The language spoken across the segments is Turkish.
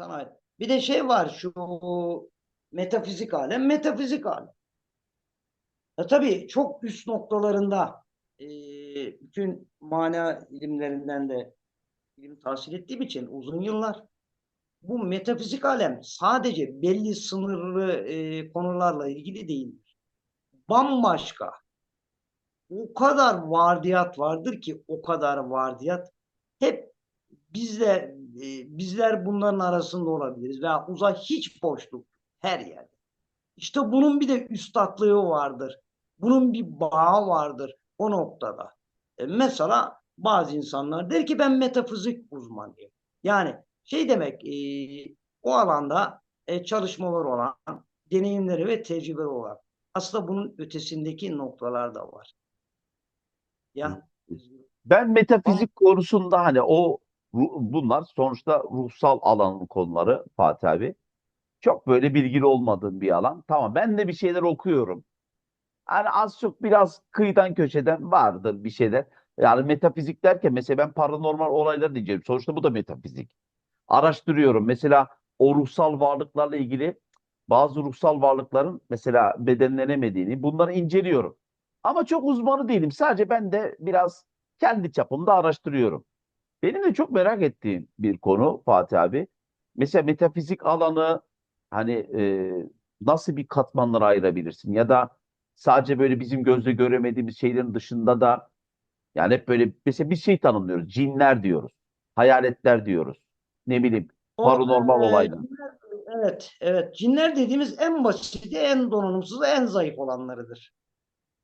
sanayi. Bir de şey var şu metafizik alem, metafizik alem. E tabii çok üst noktalarında e, bütün mana ilimlerinden de ilim tahsil ettiğim için uzun yıllar bu metafizik alem sadece belli sınırlı e, konularla ilgili değildir. Bambaşka. O kadar vardiyat vardır ki o kadar vardiyat hep bizler e, bizler bunların arasında olabiliriz veya uzay hiç boşluk her yerde. İşte bunun bir de üstatlığı vardır. Bunun bir bağı vardır o noktada. E, mesela bazı insanlar der ki ben metafizik uzmanıyım. Yani şey demek e, o alanda e, çalışmalar olan, deneyimleri ve tecrübeleri olan. Aslında bunun ötesindeki noktalar da var. Ya Ben metafizik konusunda hani o bunlar sonuçta ruhsal alanın konuları Fatih abi. Çok böyle bilgili olmadığım bir alan. Tamam ben de bir şeyler okuyorum. Hani az çok biraz kıyıdan köşeden vardır bir şeyler. Yani metafizik derken mesela ben paranormal olayları diyeceğim. Sonuçta bu da metafizik. Araştırıyorum. Mesela o ruhsal varlıklarla ilgili bazı ruhsal varlıkların mesela bedenlenemediğini bunları inceliyorum. Ama çok uzmanı değilim. Sadece ben de biraz kendi çapımda araştırıyorum. Benim de çok merak ettiğim bir konu Fatih abi. Mesela metafizik alanı hani e, nasıl bir katmanlara ayırabilirsin? Ya da sadece böyle bizim gözle göremediğimiz şeylerin dışında da yani hep böyle mesela bir şey tanımlıyoruz. Cinler diyoruz. Hayaletler diyoruz. Ne bileyim paranormal e, olaylar. Evet, evet. Cinler dediğimiz en basiti, en donanımsız, en zayıf olanlarıdır.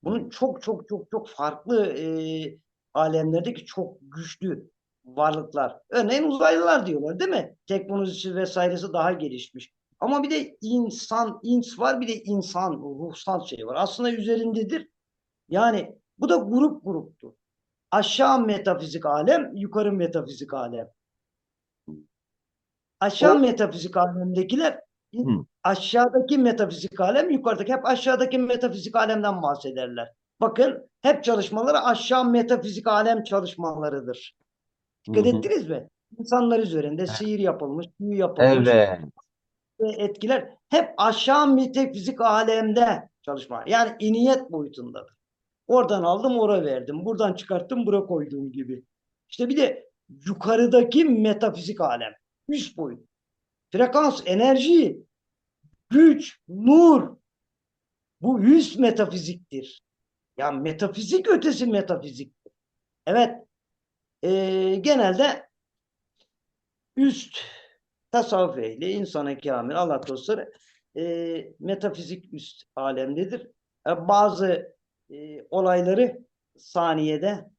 Bunun çok çok çok çok farklı e, alemlerdeki çok güçlü varlıklar. Örneğin uzaylılar diyorlar değil mi? Teknolojisi vesairesi daha gelişmiş. Ama bir de insan, ins var bir de insan, ruhsal şey var. Aslında üzerindedir. Yani bu da grup gruptur. Aşağı metafizik alem, yukarı metafizik alem. Aşağı O- metafizik alemdekiler Hı. aşağıdaki metafizik alem, yukarıdaki hep aşağıdaki metafizik alemden bahsederler. Bakın hep çalışmaları aşağı metafizik alem çalışmalarıdır. Dikkat Hı hı. ettiniz mi? İnsanlar üzerinde sihir yapılmış, büyü yapılmış Evet. ve etkiler hep aşağı metafizik alemde çalışma. Yani iniyet boyutundadır. Oradan aldım, oraya verdim. Buradan çıkarttım, buraya koyduğum gibi. İşte bir de yukarıdaki metafizik alem. Üst boyut. Frekans, enerji, güç, nur. Bu üst metafiziktir. Ya metafizik ötesi metafiziktir. Evet. Eee, genelde üst tasavvuf ehli, insana kamil, Allah dostları eee, metafizik üst alemdedir. E, bazı eee, olayları saniyede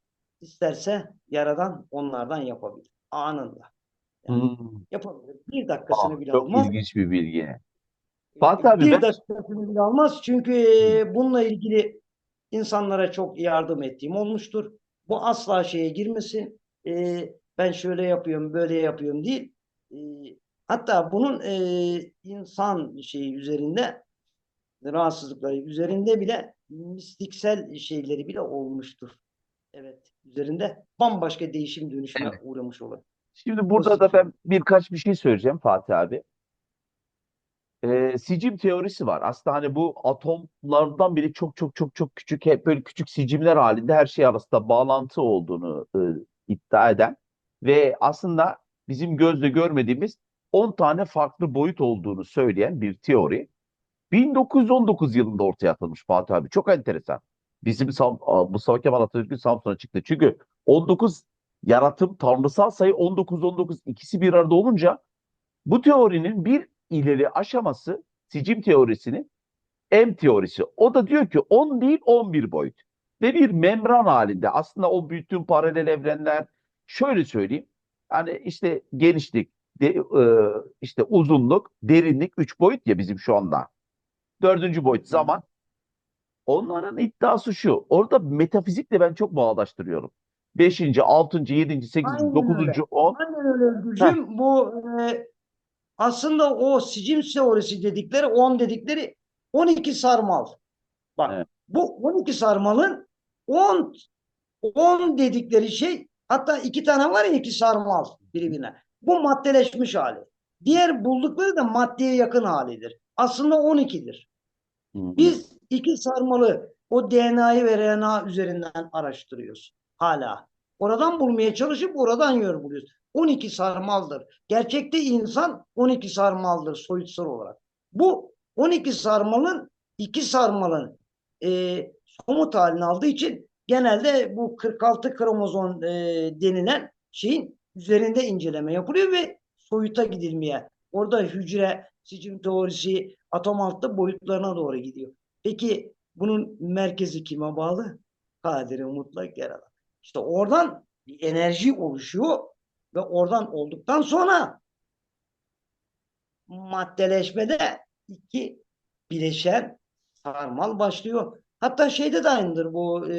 isterse yaradan onlardan yapabilir. Anında. Hmm. Yapabilir. Bir dakikasını Aa, bile çok almaz. ilginç bir bilgi. Fatih abi bir ben- dakikasını bile almaz. Çünkü e, bununla ilgili insanlara çok yardım ettiğim olmuştur. Bu asla şeye girmesin. E, ben şöyle yapıyorum, böyle yapıyorum değil. E, hatta bunun e, insan şeyi üzerinde rahatsızlıkları üzerinde bile mistiksel şeyleri bile olmuştur. Evet. Üzerinde bambaşka değişim dönüşüme Evet. uğramış olur. Şimdi burada da ben birkaç bir şey söyleyeceğim Fatih abi. Sicim teorisi var. Aslında hani bu atomlardan biri çok çok çok çok küçük, hep böyle küçük sicimler halinde her şey arasında bağlantı olduğunu e, iddia eden ve aslında bizim gözle görmediğimiz 10 tane farklı boyut olduğunu söyleyen bir teori. 1919 yılında ortaya atılmış Fatih abi. Çok enteresan. Bizim Sam Mustafa Kemal Atatürk'ün Samsun'a çıktı. Çünkü 19 yaratım tanrısal sayı 19 19 ikisi bir arada olunca bu teorinin bir ileri aşaması sicim teorisinin M teorisi. O da diyor ki 10 değil 11 boyut. Ve bir membran halinde aslında o bütün paralel evrenler şöyle söyleyeyim. Hani işte genişlik, de, e, işte uzunluk, derinlik 3 boyut ya bizim şu anda. Dördüncü boyut zaman. Onların iddiası şu. Orada metafizikle ben çok bağdaştırıyorum. Beşinci, altıncı, yedinci, sekizinci, Aynen dokuzuncu, on. Aynen öyle Özgürcüğüm. Bu e, aslında o sicim teorisi dedikleri 10 dedikleri 12 sarmal. Bak Evet. bu 12 sarmalın 10 10 dedikleri şey hatta iki tane var ya iki sarmal birbirine. Bu maddeleşmiş hali. Diğer buldukları da maddeye yakın halidir. Aslında 12'dir. Hı hı. Biz iki sarmalı o DNA'yı ve RNA üzerinden araştırıyoruz hala. Oradan bulmaya çalışıp oradan yer buluyoruz. 12 sarmaldır. Gerçekte insan 12 sarmaldır soyutsal olarak. Bu 12 sarmalın iki sarmalın e, somut halini aldığı için genelde bu 46 kromozom e, denilen şeyin üzerinde inceleme yapılıyor ve soyuta gidilmeye. Orada hücre, sicim teorisi, atom altı boyutlarına doğru gidiyor. Peki bunun merkezi kime bağlı? Kadiri mutlak yaradan. İşte oradan bir enerji oluşuyor ve oradan olduktan sonra maddeleşmede iki bileşen sarmal başlıyor. Hatta şeyde de aynıdır bu e,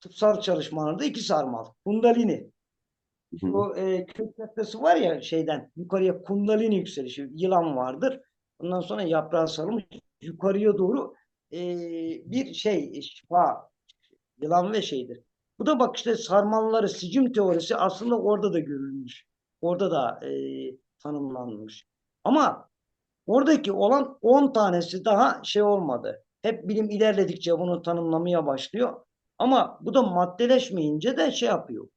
tıpsal çalışmalarda iki sarmal. Kundalini. Hı. Bu e, kök noktası var ya şeyden yukarıya kundalini yükselişi yılan vardır. Ondan sonra yaprağı sarılmış yukarıya doğru e, bir şey şifa yılan ve şeydir. Bu da bak işte sarmalları sicim teorisi aslında orada da görülmüş. Orada da e, tanımlanmış. Ama oradaki olan 10 tanesi daha şey olmadı. Hep bilim ilerledikçe bunu tanımlamaya başlıyor. Ama bu da maddeleşmeyince de şey yapıyor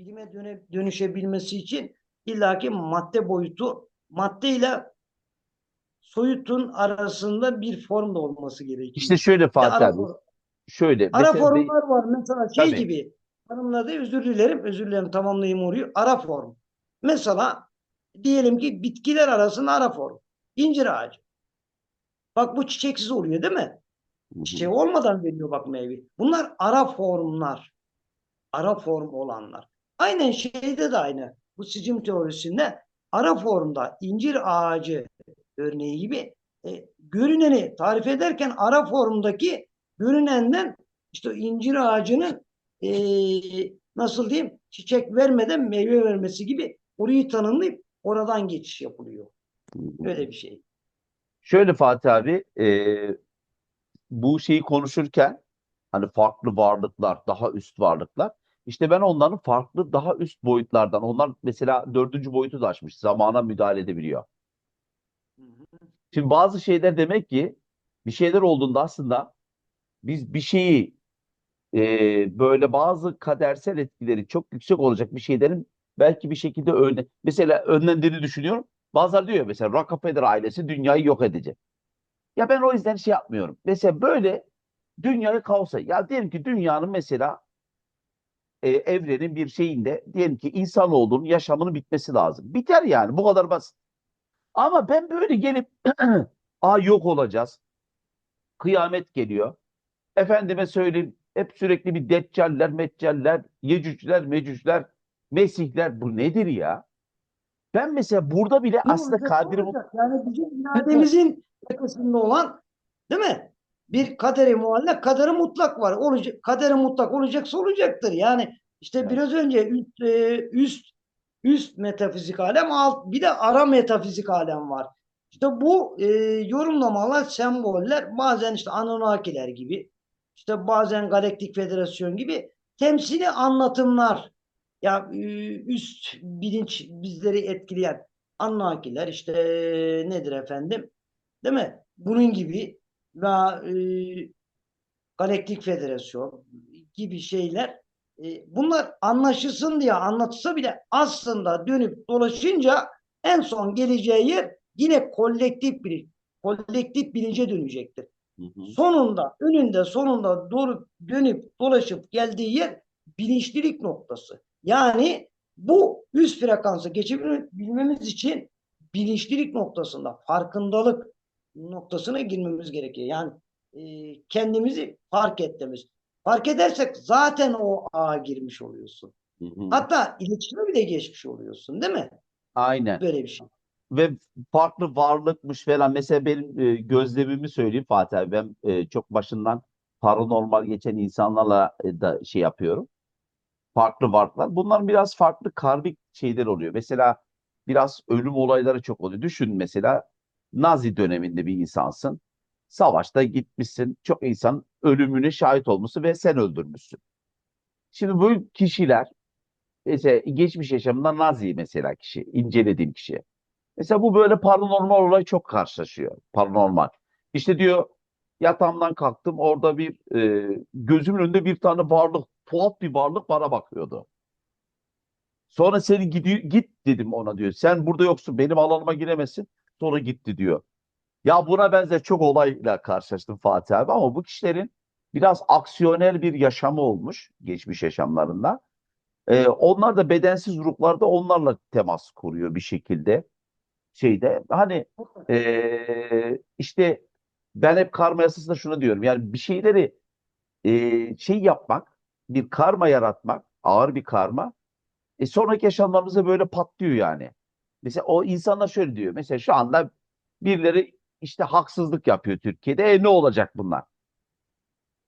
bilime döne, dönüşebilmesi için illaki madde boyutu madde ile soyutun arasında bir form da olması gerekiyor. İşte şöyle Fatih ara, abi. Şöyle ara formlar var mesela şey Tabii. gibi tanımladı özür dilerim özür dilerim tamamlayayım orayı ara form. Mesela diyelim ki bitkiler arasında ara form. İncir ağacı. Bak bu çiçeksiz oluyor değil mi? Çiçeği olmadan veriyor bak meyve. Bunlar ara formlar. Ara form olanlar. Aynen şeyde de aynı. Bu sicim teorisinde ara formda incir ağacı örneği gibi e, görüneni tarif ederken ara formdaki görünenden işte incir ağacının e, nasıl diyeyim çiçek vermeden meyve vermesi gibi orayı tanımlayıp oradan geçiş yapılıyor. Böyle bir şey. Şöyle Fatih abi, e, bu şeyi konuşurken hani farklı varlıklar, daha üst varlıklar. İşte ben onların farklı daha üst boyutlardan, onlar mesela dördüncü boyutu da açmış, zamana müdahale edebiliyor. Hı hı. Şimdi bazı şeyler demek ki bir şeyler olduğunda aslında biz bir şeyi e, böyle bazı kadersel etkileri çok yüksek olacak bir şeylerin belki bir şekilde önle mesela önlendiğini düşünüyorum. Bazıları diyor ya mesela Rockefeller ailesi dünyayı yok edecek. Ya ben o yüzden şey yapmıyorum. Mesela böyle dünyayı kaosa ya diyelim ki dünyanın mesela e, evrenin bir şeyinde diyelim ki insanoğlunun yaşamının bitmesi lazım. Biter yani bu kadar basit. Ama ben böyle gelip a yok olacağız. Kıyamet geliyor. Efendime söyleyeyim hep sürekli bir deccaller, meccaller, yecücler, mecücler, mesihler bu nedir ya? Ben mesela burada bile Ne aslında olacak, kadri olacak? Yani bizim irademizin yakasında olan değil mi? Bir kaderi muallak, kaderi mutlak var. Olacak, kaderi mutlak olacaksa olacaktır. Yani işte Evet. biraz önce üst, e, üst üst metafizik alem, alt bir de ara metafizik alem var. İşte bu e, yorumlamalar, semboller bazen işte Anunnakiler gibi, işte bazen Galaktik Federasyon gibi temsili anlatımlar ya üst bilinç bizleri etkileyen Anunnakiler işte nedir efendim? Değil mi? Bunun gibi ve Galaktik Federasyon gibi şeyler e, bunlar anlaşılsın diye anlatılsa bile aslında dönüp dolaşınca en son geleceği yer yine kolektif bilinç, kolektif bilince dönecektir. Hı hı. Sonunda, önünde, sonunda doğru dönüp dolaşıp geldiği yer bilinçlilik noktası. Yani bu üst frekansı geçebilmemiz için bilinçlilik noktasında, farkındalık noktasına girmemiz gerekiyor. Yani e, kendimizi fark etmemiz. Fark edersek zaten o ağa girmiş oluyorsun. Hı hı. Hatta iletişime bile geçmiş oluyorsun değil mi? Aynen. Böyle bir şey. Ve farklı varlıkmış falan. Mesela benim e, gözlemimi söyleyeyim Fatih abi. Ben e, çok başından paranormal geçen insanlarla e, da şey yapıyorum. Farklı varlıklar. Bunların biraz farklı karmik şeyler oluyor. Mesela biraz ölüm olayları çok oluyor. Düşün mesela Nazi döneminde bir insansın. Savaşta gitmişsin. Çok insan ölümüne şahit olmuşsun ve sen öldürmüşsün. Şimdi bu kişiler mesela geçmiş yaşamında Nazi mesela kişi, incelediğim kişi. Mesela bu böyle paranormal olay çok karşılaşıyor. Paranormal. İşte diyor yatağımdan kalktım orada bir e, gözümün önünde bir tane varlık, tuhaf bir varlık bana bakıyordu. Sonra seni gidiyor, git dedim ona diyor. Sen burada yoksun benim alanıma giremezsin. Sonra gitti diyor. Ya buna benzer çok olayla karşılaştım Fatih abi ama bu kişilerin biraz aksiyonel bir yaşamı olmuş geçmiş yaşamlarında. Ee, onlar da bedensiz ruhlarda onlarla temas kuruyor bir şekilde. Şeyde hani ee, işte ben hep karma yasasında şunu diyorum. Yani bir şeyleri ee, şey yapmak, bir karma yaratmak, ağır bir karma. E sonraki yaşamlarımızda böyle patlıyor yani. Mesela o insanlar şöyle diyor. Mesela şu anda birileri işte haksızlık yapıyor Türkiye'de. E ne olacak bunlar?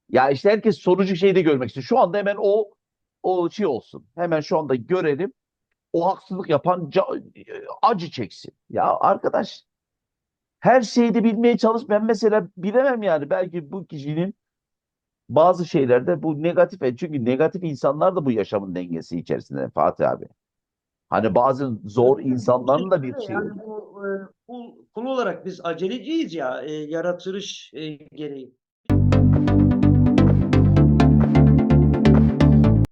Ya işte herkes sonucu şeyi de görmek istiyor. Şu anda hemen o o şey olsun. Hemen şu anda görelim. O haksızlık yapan acı çeksin. Ya arkadaş her şeyi de bilmeye çalış. Ben mesela bilemem yani. Belki bu kişinin bazı şeylerde bu negatif çünkü negatif insanlar da bu yaşamın dengesi içerisinde Fatih abi. Hani bazı zor insanların da bir şey. Yani bu e, kul, kul olarak biz aceleciyiz ya e, yaratılış e, gereği.